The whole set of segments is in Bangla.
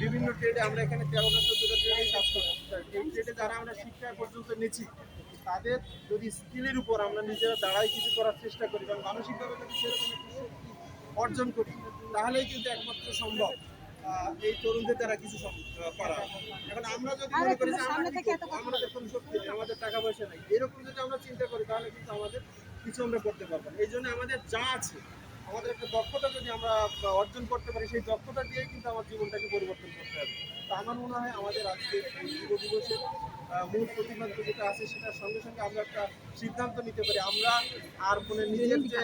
বিভিন্ন ট্রেডে আমরা এখানে তেরোটা চোদ্দটা ট্রেডে কাজ করছি এই ট্রেডে যারা আমরা শিক্ষা পর্যন্ত নিচ্ছি তাদের যদি স্কিলের উপর আমরা নিজেরা দাঁড়াই কিছু করার চেষ্টা করি এবং মানসিকভাবে যদি সেরকম একটি শক্তি অর্জন করি তাহলেই কিন্তু একমাত্র সম্ভব। এই তরুণদের দ্বারা কিছু করা। এখন আমরা যদি মনে করি আমরা? আমাদের কোনো শক্তি নেই আমাদের টাকা পয়সা নেই এরকম যদি আমরা চিন্তা করি তাহলে কিন্তু আমাদের কিছু আমরা করতে পারব এই জন্য আমাদের যা আছে আমাদের একটা দক্ষতা আমরা অর্জন করতে পারি সেই দক্ষতা দিয়েই কিন্তু আমার জীবনটাকে পরিবর্তন করতে হবে। তা আমার মনে হয় আমাদের আজকে যুব দিবসের মূল প্রতিপাদ্য যেটা আছে সেটার সঙ্গে সঙ্গে আমরা একটা সিদ্ধান্ত নিতে পারি। আমরা আর মানে নিজের যে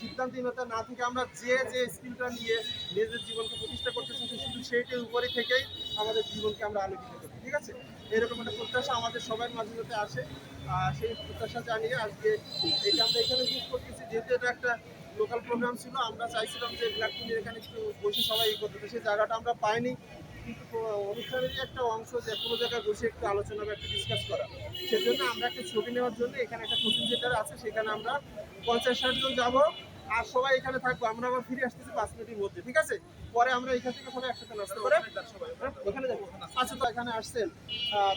সিদ্ধান্তহীনতা না থেকে আমরা যে যে স্কিলটা নিয়ে নিজের জীবনকে প্রতিষ্ঠা করতে চাচ্ছি শুধু সেইটার উপরে থেকেই আমাদের জীবনকে আমরা আলোকিত করি ঠিক আছে? এরকম একটা প্রত্যাশা আমাদের সবার মাঝে মধ্যে আসে। আর সেই প্রত্যাশা জানিয়ে আজকে এটা আমরা এখানে শেষ করতেছি। যেহেতু এটা একটা লোকাল প্রোগ্রাম ছিল আমরা চাইছিলাম যে ব্ল্যাক টুনির এখানে একটু বসে সবাই ই করতে সেই জায়গাটা আমরা পাইনি। কিন্তু অনুষ্ঠানেরই একটা অংশ যে কোনো জায়গায় বসে একটু আলোচনা বা একটু ডিসকাস করা। সেজন্য আমরা একটা ছবি নেওয়ার জন্য এখানে একটা কোচিং সেন্টার আছে সেখানে আমরা পঞ্চাশ ষাট জন যাব আর সবাই এখানে থাকব। আমরা আবার ফিরে আসতেছি পাঁচ মিনিটের মধ্যে ঠিক আছে? পরে আমরা এখান থেকে সবাই একসাথে নাস্তা করে হ্যাঁ, ওখানে এখানে আসছেন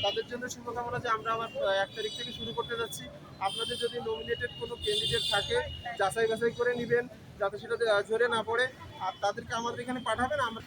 তাদের জন্য শুভকামনা যে আমরা আবার এক তারিখ থেকে শুরু করতে যাচ্ছি। আপনাদের যদি নমিনেটেড কোনো ক্যান্ডিডেট থাকে, যাচাই বাছাই করে নেবেন, যাতে সেটা ঝরে না পড়ে। আর তাদেরকে আমাদের এখানে পাঠাবেন, আমরা